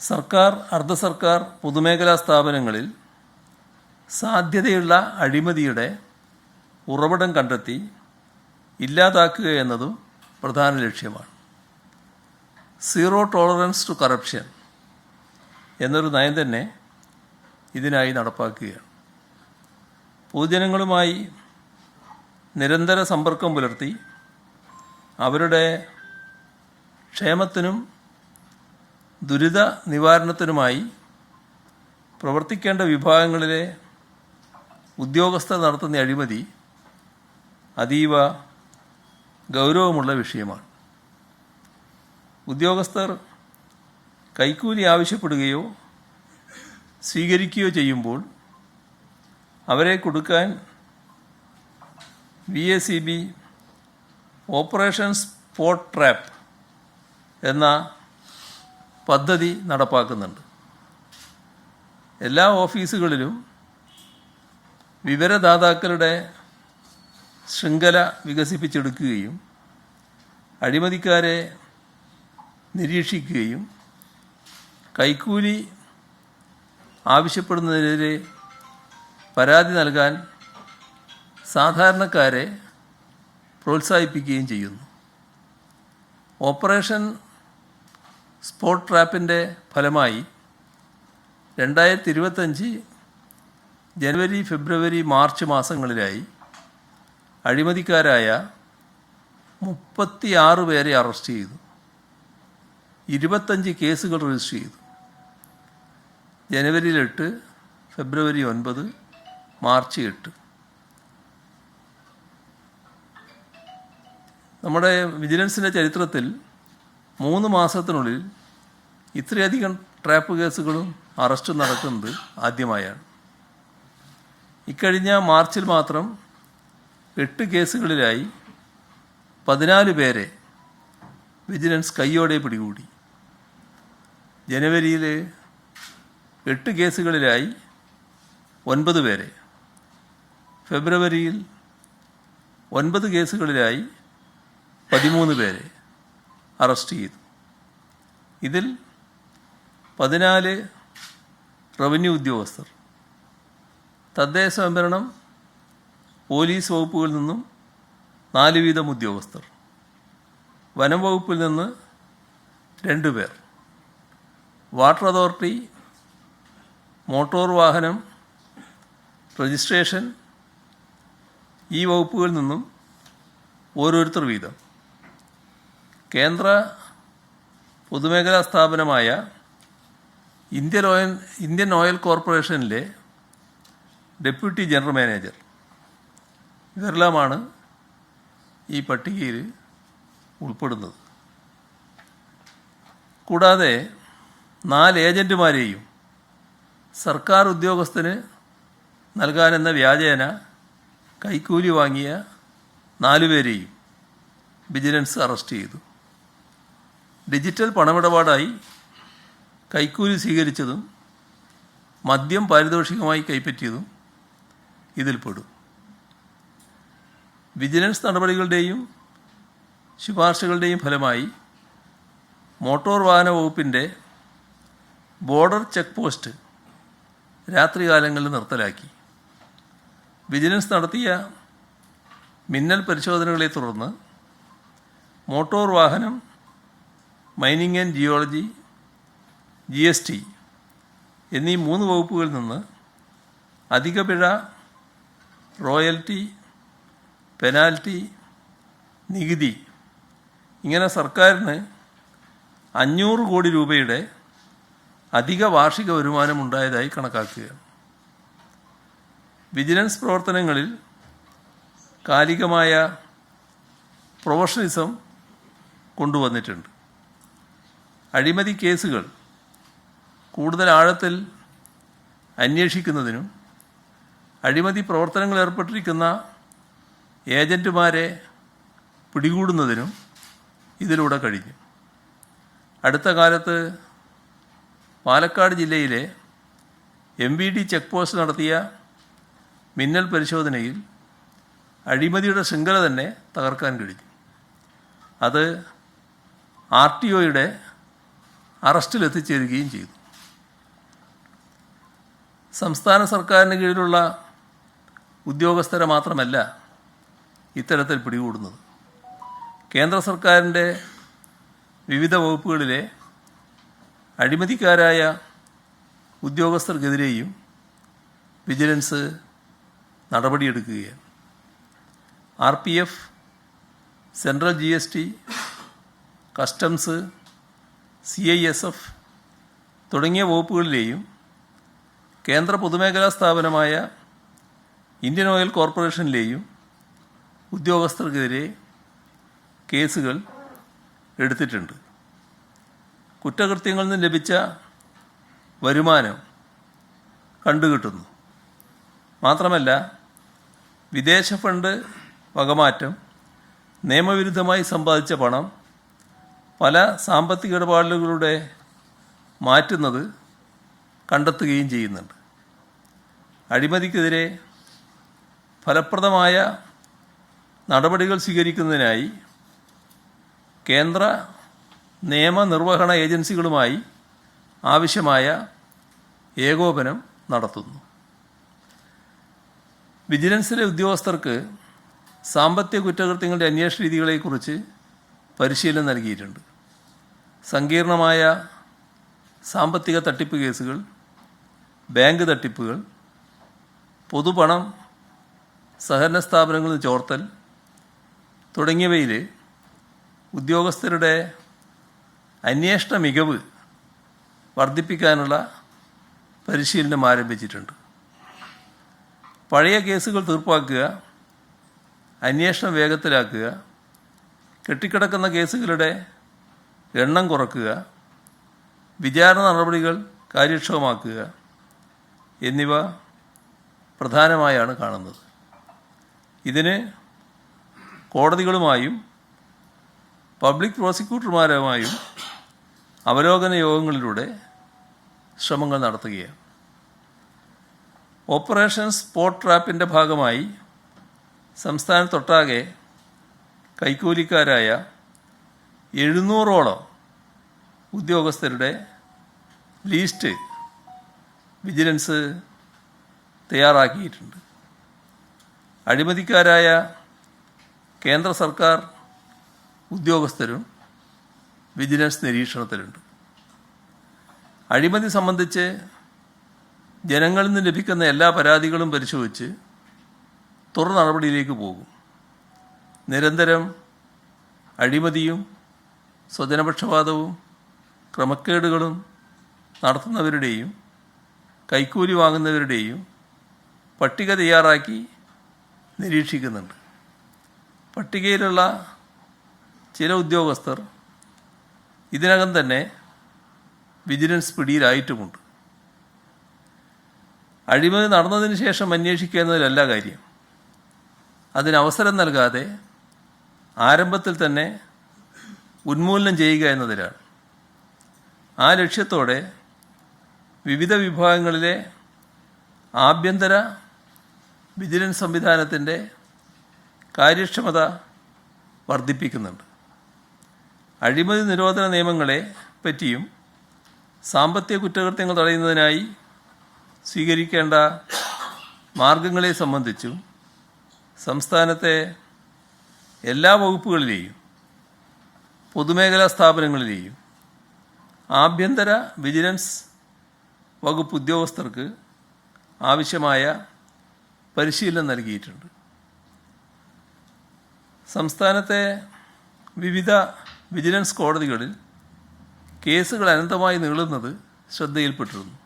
സർക്കാർ അർദ്ധ സർക്കാർ പൊതുമേഖലാ സ്ഥാപനങ്ങളിൽ സാധ്യതയുള്ള അഴിമതിയുടെ ഉറവിടം കണ്ടെത്തി ഇല്ലാതാക്കുക എന്നതും പ്രധാന ലക്ഷ്യമാണ്. സീറോ ടോളറൻസ് ടു കറപ്ഷൻ എന്നൊരു നയം തന്നെ ഇതിനായി നടപ്പാക്കുകയാണ്. പൊതുജനങ്ങളുമായി നിരന്തര സമ്പർക്കം പുലർത്തി അവരുടെ ക്ഷേമത്തിനും ദുരിത നിവാരണത്തിനുമായി പ്രവർത്തിക്കേണ്ട വിഭാഗങ്ങളിലെ ഉദ്യോഗസ്ഥർ നടത്തുന്ന അഴിമതി അതീവ ഗൗരവമുള്ള വിഷയമാണ്. ഉദ്യോഗസ്ഥർ കൈക്കൂലി ആവശ്യപ്പെടുകയോ സ്വീകരിക്കുകയോ ചെയ്യുമ്പോൾ അവരെ കൊടുക്കാൻ V A C B operation spot trap എന്ന പദ്ധതി നടപ്പാക്കുന്നുണ്ട്. എല്ലാ ഓഫീസുകളിലും വിവരദാതാക്കളുടെ ശൃംഖല വികസിപ്പിച്ചെടുക്കുകയും അഴിമതിക്കാരെ നിരീക്ഷിക്കുകയും കൈക്കൂലി ആവശ്യപ്പെടുന്നതിനെതിരെ പരാതി നൽകാൻ സാധാരണക്കാരെ പ്രോത്സാഹിപ്പിക്കുകയും ചെയ്യുന്നു. ഓപ്പറേഷൻ സ്പോട്ട് ട്രാപ്പിന്റെ ഫലമായി രണ്ടായിരത്തി ഇരുപത്തഞ്ച് ജനുവരി ഫെബ്രുവരി മാർച്ച് മാസങ്ങളിലായി അഴിമതിക്കാരായ മുപ്പത്തിയാറ് പേരെ അറസ്റ്റ് ചെയ്തു. ഇരുപത്തഞ്ച് കേസുകൾ രജിസ്റ്റർ ചെയ്തു. ജനുവരിയിൽ എട്ട് ഫെബ്രുവരി ഒൻപത് മാർച്ച് എട്ട്. നമ്മുടെ വിജിലൻസിന്റെ ചരിത്രത്തിൽ മൂന്ന് മാസത്തിനുള്ളിൽ ഇത്രയധികം ട്രാപ്പ് കേസുകളും അറസ്റ്റും നടക്കുന്നത് ആദ്യമായാണ്. ഇക്കഴിഞ്ഞ മാർച്ചിൽ മാത്രം എട്ട് കേസുകളിലായി പതിനാല് പേരെ വിജിലൻസ് കയ്യോടെ പിടികൂടി. ജനുവരിയിൽ എട്ട് കേസുകളിലായി ഒൻപത് പേരെ. ഫെബ്രുവരിയിൽ ഒൻപത് കേസുകളിലായി പതിമൂന്ന് പേരെ. അറസ്റ്റ് ചെയ്തു. ഇതിൽ പതിനാല് റവന്യൂ ഉദ്യോഗസ്ഥർ തദ്ദേശ സ്വയംഭരണം പോലീസ് വകുപ്പുകളിൽ നിന്നും നാല് വീതം ഉദ്യോഗസ്ഥർ വനം വകുപ്പിൽ നിന്ന് രണ്ട് പേർ വാട്ടർ അതോറിറ്റി മോട്ടോർ വാഹനം രജിസ്ട്രേഷൻ ഈ വകുപ്പുകളിൽ നിന്നും ഓരോരുത്തർ വീതം. കേന്ദ്ര പൊതുമേഖലാ സ്ഥാപനമായ ഇന്ത്യൻ ഓയിൽ ഇന്ത്യൻ ഓയിൽ കോർപ്പറേഷനിലെ ഡെപ്യൂട്ടി ജനറൽ മാനേജർ. ഇവരെല്ലാമാണ് ഈ പട്ടികയിൽ ഉൾപ്പെടുന്നത്. കൂടാതെ നാല് ഏജന്റുമാരെയും സർക്കാർ ഉദ്യോഗസ്ഥന് നൽകാനെന്ന വ്യാജേന കൈക്കൂലി വാങ്ങിയ നാലുപേരെയും വിജിലൻസ് അറസ്റ്റ് ചെയ്തു. ഡിജിറ്റൽ പണമിടപാടായി കൈക്കൂലി സ്വീകരിച്ചതും മദ്യം പാരിതോഷികമായി കൈപ്പറ്റിയതും ഇതിൽപ്പെടും വിജിലൻസ് നടപടികളുടെയും ശുപാർശകളുടെയും ഫലമായി മോട്ടോർ വാഹന വകുപ്പിന്റെ ബോർഡർ ചെക്ക് പോസ്റ്റ് രാത്രികാലങ്ങളിൽ നിർത്തലാക്കി. വിജിലൻസ് നടത്തിയ മിന്നൽ പരിശോധനകളെ തുടർന്ന് മോട്ടോർ വാഹനം mining and geology G S T എന്നീ മൂന്ന് വകുപ്പുകളിൽ നിന്ന് അധിക പിഴ റോയൽറ്റി പെനാൽറ്റി നികുതി ഇങ്ങനെ സർക്കാരിന് അഞ്ഞൂറ് കോടി രൂപയുടെ അധിക വാർഷിക വരുമാനം ഉണ്ടായതായി കണക്കാക്കുകയാണ് വിജിലൻസ് പ്രവർത്തനങ്ങളിൽ കാലികമായ പ്രൊഫഷണലിസം കൊണ്ടുവന്നിട്ടുണ്ട്. അഴിമതി കേസുകൾ കൂടുതൽ ആഴത്തിൽ അന്വേഷിക്കുന്നതിനും അഴിമതി പ്രവർത്തനങ്ങൾ ഏർപ്പെട്ടിരിക്കുന്ന ഏജന്റുമാരെ പിടികൂടുന്നതിനും ഇതിലൂടെ കഴിഞ്ഞു. അടുത്ത കാലത്ത് പാലക്കാട് ജില്ലയിലെ M V D check post നടത്തിയ മിന്നൽ പരിശോധനയിൽ അഴിമതിയുടെ ശൃംഖല തന്നെ തകർക്കാൻ കഴിഞ്ഞു. അത് ആർ ടി ഒയുടെ അറസ്റ്റിലെത്തിച്ചേരുകയും ചെയ്തു. സംസ്ഥാന സർക്കാരിന് കീഴിലുള്ള ഉദ്യോഗസ്ഥരെ മാത്രമല്ല ഇത്തരത്തിൽ പിടികൂടുന്നത്. കേന്ദ്ര സർക്കാരിന്റെ വിവിധ വകുപ്പുകളിലെ അഴിമതിക്കാരായ ഉദ്യോഗസ്ഥർക്കെതിരെയും vigilance നടപടിയെടുക്കുകയാണ്. R P F central G S T customs C I S F തുടങ്ങിയ വകുപ്പുകളിലെയും കേന്ദ്ര പൊതുമേഖലാ സ്ഥാപനമായ ഇന്ത്യൻ ഓയിൽ കോർപ്പറേഷനിലെയും ഉദ്യോഗസ്ഥർക്കെതിരെ കേസുകൾ എടുത്തിട്ടുണ്ട്. കുറ്റകൃത്യങ്ങളിൽ നിന്ന് ലഭിച്ച വരുമാനം കണ്ടുകിട്ടുന്നു. മാത്രമല്ല വിദേശ ഫണ്ട് വകമാറ്റം നിയമവിരുദ്ധമായി സമ്പാദിച്ച പണം പല സാമ്പത്തിക ഇടപാടുകളിലൂടെ മാറ്റുന്നത് കണ്ടെത്തുകയും ചെയ്യുന്നുണ്ട്. അഴിമതിക്കെതിരെ ഫലപ്രദമായ നടപടികൾ സ്വീകരിക്കുന്നതിനായി കേന്ദ്ര നിയമനിർവഹണ ഏജൻസികളുമായി ആവശ്യമായ ഏകോപനം നടത്തുന്നു. വിജിലൻസിലെ ഉദ്യോഗസ്ഥർക്ക് സാമ്പത്തിക കുറ്റകൃത്യങ്ങളുടെ അന്വേഷണ രീതികളെക്കുറിച്ച് പരിശീലനം നൽകിയിട്ടുണ്ട്. സങ്കീർണമായ സാമ്പത്തിക തട്ടിപ്പ് കേസുകൾ ബാങ്ക് തട്ടിപ്പുകൾ പൊതുപണം സഹകരണ സ്ഥാപനങ്ങളിൽ ചോർത്തൽ തുടങ്ങിയവയിൽ ഉദ്യോഗസ്ഥരുടെ അന്വേഷണ മികവ് വർദ്ധിപ്പിക്കാനുള്ള പരിശീലനം ആരംഭിച്ചിട്ടുണ്ട്. പഴയ കേസുകൾ തീർപ്പാക്കുക അന്വേഷണം വേഗത്തിലാക്കുക കെട്ടിക്കിടക്കുന്ന കേസുകളുടെ എണ്ണം കുറക്കുക വിചാരണ നടപടികൾ കാര്യക്ഷമമാക്കുക എന്നിവ പ്രധാനമായാണ് കാണുന്നത്. ഇതിന് കോടതികളുമായും പബ്ലിക് പ്രോസിക്യൂട്ടർമാരുമായും അവലോകന യോഗങ്ങളിലൂടെ ശ്രമങ്ങൾ നടത്തുകയാണ്. ഓപ്പറേഷൻ സ്പോട്ട് ട്രാപ്പിന്റെ ഭാഗമായി സംസ്ഥാനത്തൊട്ടാകെ കൈക്കൂലിക്കാരായ എഴുന്നൂറോളം ഉദ്യോഗസ്ഥരുടെ ലീസ്റ്റ് വിജിലൻസ് തയ്യാറാക്കിയിട്ടുണ്ട്. അഴിമതിക്കാരായ കേന്ദ്ര സർക്കാർ ഉദ്യോഗസ്ഥരും വിജിലൻസ് നിരീക്ഷണത്തിലുണ്ട്. അഴിമതി സംബന്ധിച്ച് ജനങ്ങളിൽ നിന്ന് ലഭിക്കുന്ന എല്ലാ പരാതികളും പരിശോധിച്ച് തുടർ നടപടിയിലേക്ക് പോകും. നിരന്തരം അഴിമതിയും സ്വജനപക്ഷപാതവും ക്രമക്കേടുകളും നടത്തുന്നവരുടെയും കൈക്കൂലി വാങ്ങുന്നവരുടെയും പട്ടിക തയ്യാറാക്കി നിരീക്ഷിക്കുന്നുണ്ട്. പട്ടികയിലുള്ള ചില ഉദ്യോഗസ്ഥർ ഇതിനകം തന്നെ വിജിലൻസ് പിടിയിലായിട്ടുമുണ്ട്. അഴിമതി നടന്നതിന് ശേഷം അന്വേഷിക്കുക എന്നതിലല്ല കാര്യം. അതിന് അവസരം നൽകാതെ ആരംഭത്തിൽ തന്നെ ഉന്മൂലനം ചെയ്യുക എന്നതിലാണ്. ആ ലക്ഷ്യത്തോടെ വിവിധ വിഭാഗങ്ങളിലെ ആഭ്യന്തര വിജിലൻസ് സംവിധാനത്തിന്റെ കാര്യക്ഷമത വർദ്ധിപ്പിക്കുന്നുണ്ട്. അഴിമതി നിരോധന നിയമങ്ങളെ പറ്റിയും സാമ്പത്തിക കുറ്റകൃത്യങ്ങൾ തടയുന്നതിനായി സ്വീകരിക്കേണ്ട മാർഗങ്ങളെ സംബന്ധിച്ചും സംസ്ഥാനത്തെ എല്ലാ വകുപ്പുകളിലെയും പൊതുമേഖലാ സ്ഥാപനങ്ങളിലെയും ആഭ്യന്തര വിജിലൻസ് വകുപ്പ് ഉദ്യോഗസ്ഥർക്ക് ആവശ്യമായ പരിശീലനം നൽകിയിട്ടുണ്ട്. സംസ്ഥാനത്തെ വിവിധ വിജിലൻസ് കോടതികളിൽ കേസുകൾ അനന്തമായി നീളുന്നത് ശ്രദ്ധയിൽപ്പെട്ടിരുന്നു.